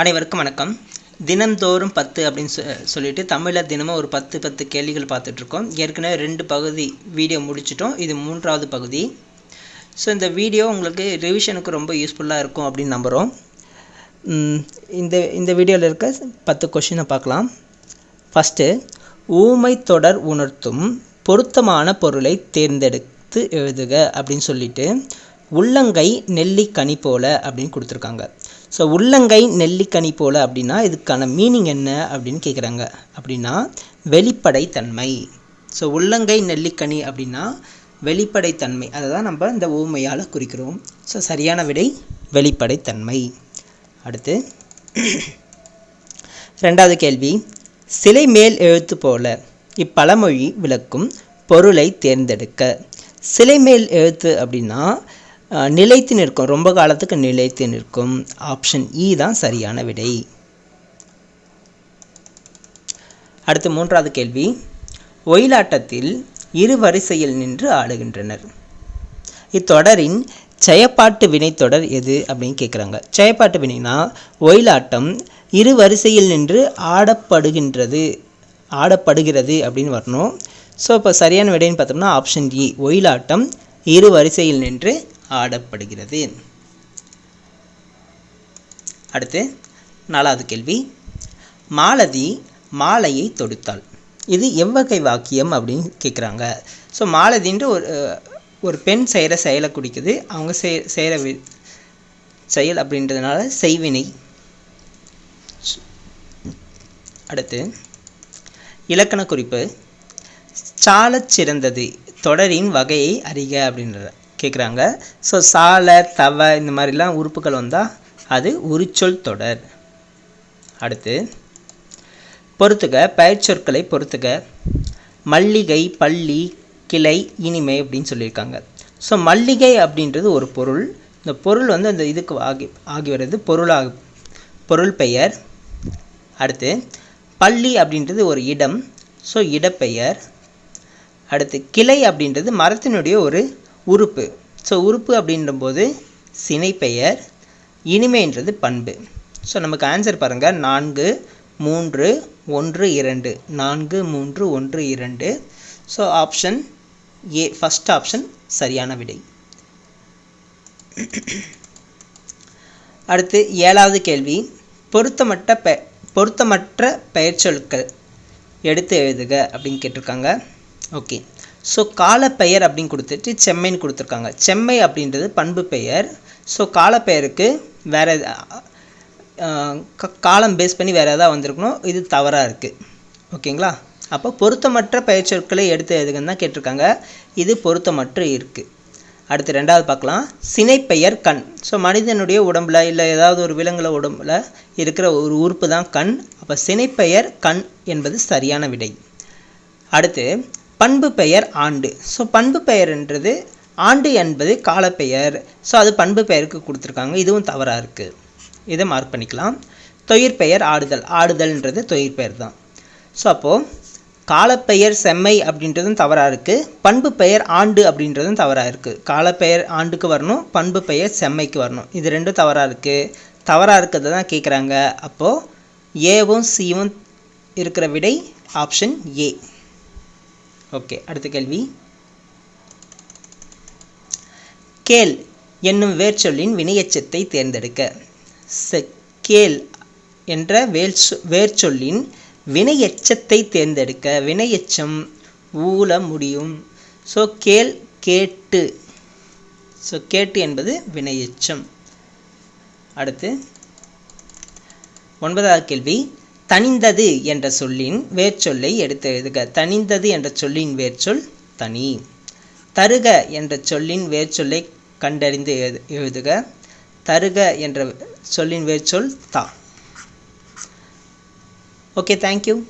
அனைவருக்கும் வணக்கம். தினம்தோறும் பத்து அப்படின்னு சொ சொல்லிட்டு தமிழில் தினமும் ஒரு பத்து பத்து கேள்விகள் பார்த்துட்ருக்கோம். ஏற்கனவே ரெண்டு பகுதி வீடியோ முடிச்சிட்டோம். இது மூன்றாவது பகுதி. ஸோ இந்த வீடியோ உங்களுக்கு ரிவிஷனுக்கு ரொம்ப யூஸ்ஃபுல்லாக இருக்கும் அப்படின்னு நம்புகிறோம் இந்த இந்த வீடியோவில் இருக்க பத்து கொஷினை பார்க்கலாம். ஃபஸ்ட்டு ஊமை தொடர் உணர்த்தும் பொருத்தமான பொருளை தேர்ந்தெடுத்து எழுதுக அப்படின்னு சொல்லிட்டு உள்ளங்கை நெல்லிக்கனி போல அப்படின்னு கொடுத்துருக்காங்க. ஸோ உள்ளங்கை நெல்லிக்கனி போல் அப்படின்னா இதுக்கான மீனிங் என்ன அப்படின்னு கேட்குறாங்க அப்படின்னா வெளிப்படைத்தன்மை. ஸோ உள்ளங்கை நெல்லிக்கனி அப்படின்னா வெளிப்படைத்தன்மை. அதை தான் நம்ம இந்த ஊமையால் குறிக்கிறோம். ஸோ சரியான விடை வெளிப்படைத்தன்மை. அடுத்து ரெண்டாவது கேள்வி. சிலை மேல் எழுத்து போல இப்பழமொழி விளக்கும் பொருளை தேர்ந்தெடுக்க. சிலை மேல் எழுத்து அப்படின்னா நிலைத்து நிற்கும். ரொம்ப காலத்துக்கு நிலைத்து நிற்கும். ஆப்ஷன் இ e தான் சரியான விடை. அடுத்து மூன்றாவது கேள்வி. ஒயிலாட்டத்தில் இரு வரிசையில் நின்று ஆடுகின்றனர். இத்தொடரின் செயப்பாட்டு வினைத்தொடர் எது அப்படின்னு கேட்குறாங்க செயப்பாட்டு வினைனா ஒயிலாட்டம் இரு வரிசையில் நின்று ஆடப்படுகின்றது ஆடப்படுகிறது அப்படின்னு வரணும். ஸோ இப்போ சரியான விடைன்னு பார்த்தோம்னா ஆப்ஷன் இ e. ஒயிலாட்டம் இரு வரிசையில் நின்று ஆடப்படுகிறது. அடுத்து நாலாவது கேள்வி. மாலதி மாலையை தொடுத்தாள். இது எவ்வகை வாக்கியம் அப்படின்னு கேட்குறாங்க ஸோ மாலதின்ற ஒரு ஒரு பெண் செய்கிற செயலை குறிக்குது. அவங்க செய் செய்கிற வி செயல் அப்படின்றதுனால செய்வினை. அடுத்து இலக்கண குறிப்பு. சாலச் சிறந்தது தொடரின் வகையை அறிக அப்படின்றது. கேட்குறாங்க ஸோ சால தவ இந்த மாதிரிலாம் உறுப்புகள் வந்தால் அது உரிச்சொல் தொடர். அடுத்து பொறுத்துக பெயர்ச்சொற்களை பொறுத்துக. மல்லிகை பள்ளி கிளை இனிமை அப்படின்னு சொல்லியிருக்காங்க. ஸோ மல்லிகை அப்படின்றது ஒரு பொருள். இந்த பொருள் வந்து அந்த இதுக்கு ஆகி ஆகி வருது பொருளாக பொருள் பெயர். அடுத்து பள்ளி அப்படின்றது ஒரு இடம். ஸோ இடப்பெயர். அடுத்து கிளை அப்படின்றது மரத்தினுடைய ஒரு உறுப்பு. ஸோ உறுப்பு அப்படின்றபோது சினைப்பெயர் இனிமைன்றது பண்பு. ஸோ நமக்கு ஆன்சர் பாருங்கள் நான்கு மூன்று ஒன்று இரண்டு. நான்கு மூன்று ஒன்று இரண்டு. So option A first option சரியான விடை. அடுத்து ஏழாவது கேள்வி. பொருத்தமற்ற பெ பொருத்தமற்ற பெயர்ச்சொற்கள் எடுத்து எழுதுக அப்படின்னு கேட்டிருக்காங்க. ஓகே ஸோ காலப்பெயர் அப்படின்னு கொடுத்துட்டு செம்மைன்னு கொடுத்துருக்காங்க. செம்மை அப்படின்றது பண்பு பெயர். ஸோ காலப்பெயருக்கு வேறு காலம் பேஸ் பண்ணி வேறு எதாவது வந்திருக்கணும்? இது தவறாக இருக்குது ஓகேங்களா? அப்போ பொருத்தமற்ற பெயர்ச்சொற்களை எடுத்து எதுக்குன்னு தான் கேட்டிருக்காங்க. இது பொருத்தமற்று இருக்குது அடுத்து ரெண்டாவது பார்க்கலாம். சினைப்பெயர் கண். ஸோ மனிதனுடைய உடம்புல இல்லை ஏதாவது ஒரு விலங்குல உடம்புல இருக்கிற ஒரு உறுப்பு தான் கண். அப்போ சினைப்பெயர் கண் என்பது சரியான விடை. அடுத்து பண்பு பெயர் ஆண்டு. ஸோ பண்பு பெயர்ன்றது ஆண்டு என்பது காலப்பெயர். ஸோ அது பண்பு பெயருக்கு கொடுத்துருக்காங்க. இதுவும் தவறாக இருக்குது இதை மார்க் பண்ணிக்கலாம். தொழிற்பெயர் ஆடுதல். ஆடுதல்ன்றது தொயிற்பெயர் தான். ஸோ அப்போது காலப்பெயர் செம்மை அப்படின்றதும் தவறாக இருக்குது பண்பு பெயர் ஆண்டு அப்படின்றதும் தவறாக இருக்குது காலப்பெயர் ஆண்டுக்கு வரணும் பண்பு பெயர் செம்மைக்கு வரணும். இது ரெண்டும் தவறாக இருக்குது தவறாக இருக்கிறது தான் கேட்குறாங்க அப்போது ஏவும் சியும் இருக்கிற விடை ஆப்ஷன் ஏ ஓகே அடுத்த கேள்வி. கேள் என்னும் வேர்ச்சொல்லின் வினையச்சத்தை தேர்ந்தெடுக்க. ச- கேள் என்ற வேல் சொ- வேர்ச்சொல்லின் வினையச்சத்தை தேர்ந்தெடுக்க. வினையெச்சம் ஊல முடியும். ஸோ கேள் கேட்டு. ஸோ கேட்டு என்பது வினையச்சம். அடுத்து ஒன்பதாவது கேள்வி. தனிந்தது என்ற சொல்லின் வேர்ச்சொல்லை எடுத்து எழுதுக. தனிந்தது என்ற சொல்லின் வேர்ச்சொல் தனி. தருக என்ற சொல்லின் வேர்ச்சொல்லை கண்டறிந்து எழுது எழுதுக. தருக என்ற சொல்லின் வேர்ச்சொல் தா. Okay thank you